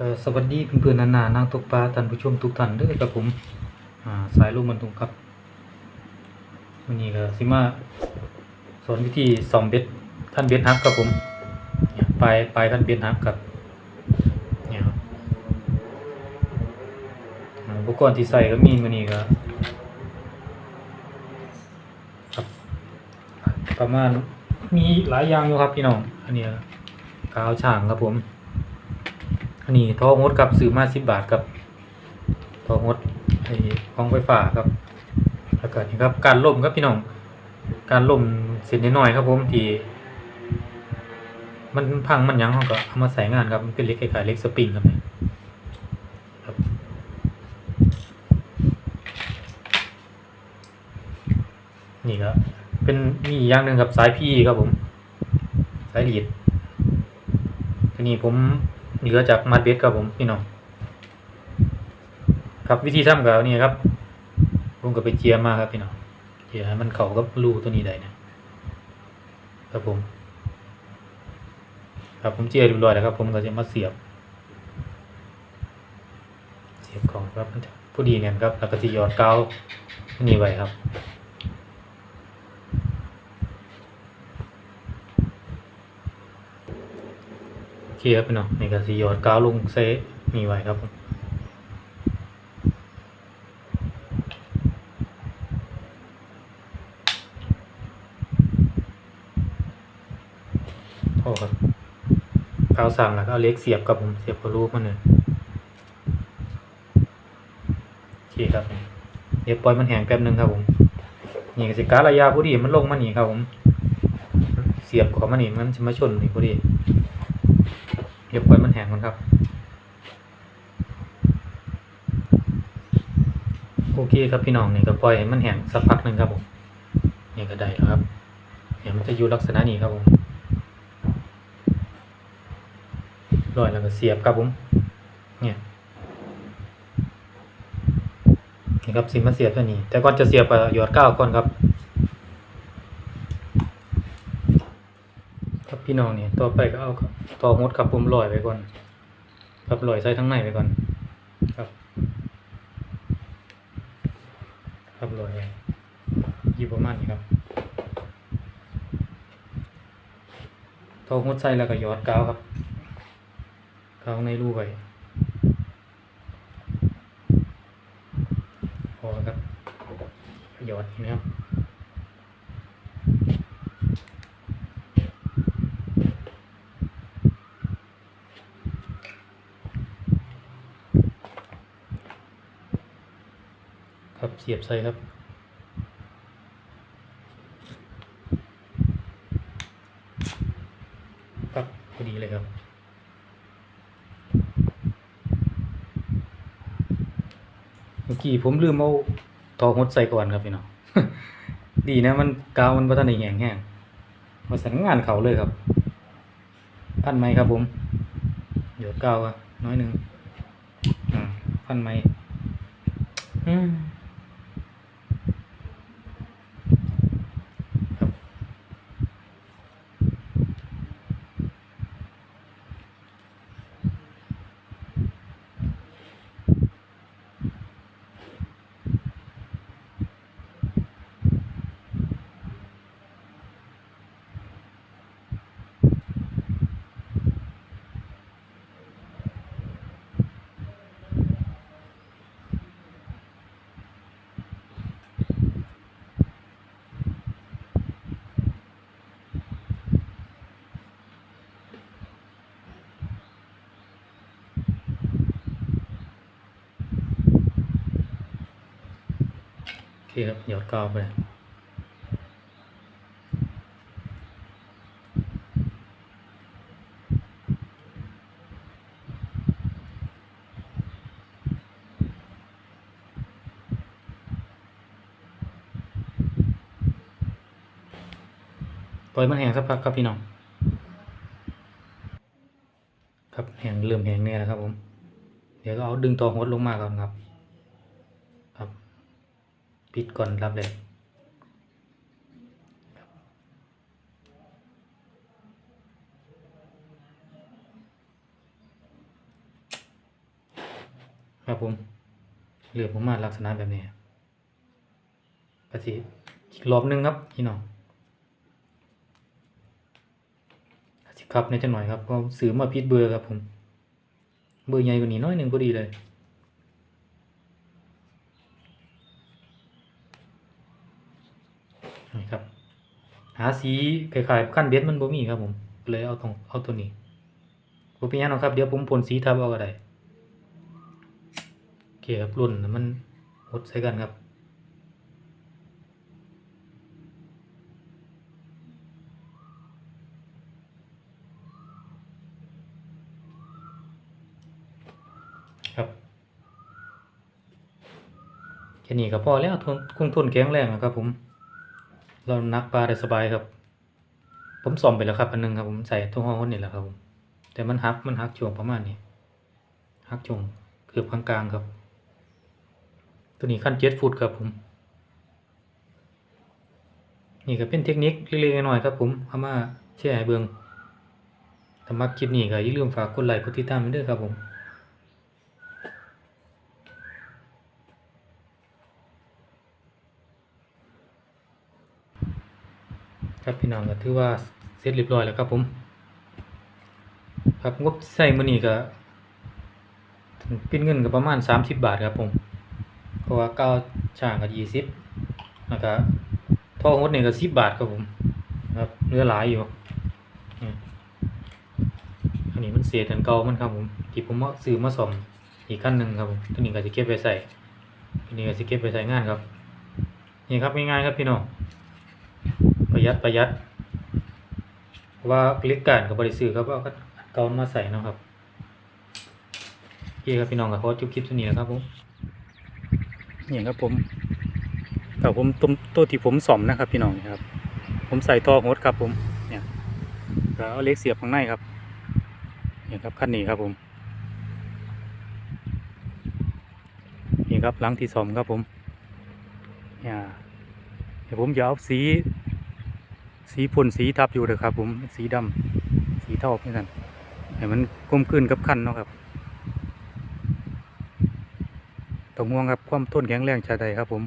ก็สวัสดีเพื่อนๆนานานางตกปลาท่านผู้ชมทุกท่านเด้อครับผมสายลมมันตุงครับวันนี้ก็สิมาสอนวิธีส่อมเบ็ดขั้นเบ็ดฮักครับผมปลายปลายขั้นเบ็ดฮักครับเนี่ยครับอุปกรณ์ที่ใส่ก็มีมันนี้ก็ครับประมาณมีหลายอย่างอยู่ครับพี่น้องอันนี้ก็กาวช่างครับผม อันนี้ทองงดกับซื้อมาสิบบาทครับทองงดไอ้ของไฟฟ้าครับแล้วก็นี่ครับการล่มครับพี่น้อง การล่มเส้นน้อยครับผมทีมันพังมันยังเขาก็เอามาใส่งานครับมันเป็นเหล็กคล้ายเหล็กสปริงครับเนี่ยครับนี่ครับเป็นมีอย่างหนึ่งครับสายพีครับผม สายลีดทีนี้ผม เหลือจากมัดเบ็ดครับผมพี่น้องครับวิธีทำกับนี่ครับผมก็ไปเจียมาครับพี่น้องเจียมันเข้ากับรูตัวนี้ได้นะครับผม ครับผมเจียเรียบร้อยแล้วครับ ผมก็จะมาเสียบ เสียบของครับมันจะผู้ดีเนี่ยครับแล้วก็จะหยอดเกาวนี่ไว้ครับ เคครับพี่น้องนี่ก็สิหยอดกาวลงเซนี่ไว้ครับผมโอ้ครับกาวสั่งแล้วก็เอาเล็กเสียบกับผมเสียบกับรูปมันเลยโอเคครับเดี๋ยวปล่อยมันแห้งแป๊บนึงครับผมนี่สิการระยะพอดีมันลงมานี่ครับผมเสียบของมันนี่มันจะมาชนนี่พอดี เดี๋ยวปล่อยมันแห้งก่อนครับ โอเคครับพี่น้องนี่ก็ปล่อยมันแห้งสักพักหนึ่งครับผมนี่ก็ได้แล้วครับเดี๋ยวมันจะอยู่ลักษณะนี้ครับผมร้อยแล้วก็เสียบครับผมเนี่ยนี่ครับสิมาเสียบตัวนี้ แต่ก่อนจะเสียบก็หยอดก้าวก่อนครับ ครับ พี่น้องเนี่ยต่อไปก็เอาต่อหดกับผมลอยไปก่อนครับลอยใส่ทั้งในไปก่อน ครับ ครับลอยอยู่ประมาณนี้ครับต่อหดใส่แล้วก็ยอดกาวครับกาวในรูไปพอครับยอดนะครับ ครับเสียบใส่ครับครับพอดีเลยครับเมื่อกี้ผมลืมเอาทอหดใส่ก่อนครับพี่น้องดีนะมันกาวมันพัฒนาแห้งแห้งมาสั่งงานเขาเลยครับ พันไหมครับผมหยดกาวอะน้อยหนึ่งอ่าพันไหมอืมครับโอเคครับ หยอดกาวไปเลยปล่อยมันแห้งสักพักครับพี่น้อง ครับแห้งเริ่มแห้งเนี่ยแล้วครับผม เดี๋ยวก็เอาดึงตัวหดลงมาก่อนครับ ปิดก่อนรับเลยครับผมเหลือผมมาลักษณะแบบนี้ก็สิอีกรอบหนึงครับพี่น้องก็สิครับในจังหน่อยครับเพราะซื้อมาผิดเบอร์ครับผม เบอร์ใหญ่กว่านี้น้อยหนึ่งพอดีเลย นี่ครับ หาสีคล้ายๆขั้นเบ็ดมันบ่มีครับผมเลยเอาตรงเอาตัวนี้บ่เป็นหยังหรอกครับเดี๋ยวผมพ่นสีทับเอาก็ได้โอเคครับรุ่นมันหดใส่กันครับครับแค่นี้ก็พอแล้วทุนคงทุนแข็งแรงนะครับผม เรานักปลาได้สบายครับ ผมซ่อมไปแล้วครับอันหนึงครับผมใส่ทุ่งห้องนี่แหละครับผมแต่มันหักมันหักช่วงประมาณนี้หักช่วงเกือบกลางๆครับ ตัวนี้ขั้นเจ็ดฟุตครับผม นี่ก็เป็นเทคนิคเล็กๆน้อยๆครับผมเอามาแชร์เบิ่งถ้ามักคลิปนี้ก็อย่าลืมฝากกดไลค์กดติดตามไว้ด้วยครับผม ครับพี่น้องก็ถือว่าเสร็จเรียบร้อยแล้วครับผม ครับงบใส่มือนี้ก็เป็นเงินก็ประมาณ 30 บาทครับผม เพราะว่าเก้าช่างก็20แล้วก็ท่อหดนี่ก็10บบาทครับผมครับเหลือหลายอยู่อันนี้มันเศษอันเก่ามันครับผมที่ผมเอาซื้อมาซ่อมอีกคันหนึ่งครับผมตัวนี้ก็สิเก็บไว้ใส่ตัวนี้ก็สิเก็บไว้ใช้งานครับนี่ครับง่ายๆครับพี่น้อง ประหยัดประหยัดว่าเล็กการกับบริซื้อครับเอาเกามาใส่นะครับโอเคครับพี่น้องกับโพสต์จุบคลิปตัวนี้นะครับผมนี่ครับผมแต่ผมตัวตัวที่ผมสอมนะครับพี่น้องครับ ผมใส่ทอโฮสครับผมเนี่ยก็เอาเล็กเสียบข้างในครับนี่ครับขั้นนี้ครับผมนี่ครับหลังที่สอมครับผมเนี่ยเดี๋ยวผมจะเอาสี สีพ่นสีทับอยู่เลยครับ ผมสีดำสีเทาเหมือนกันให้มันกลมกลืนกับขั้นเนาะครับต้องม่วงครับความทนแข็งแรงชาใดครับผม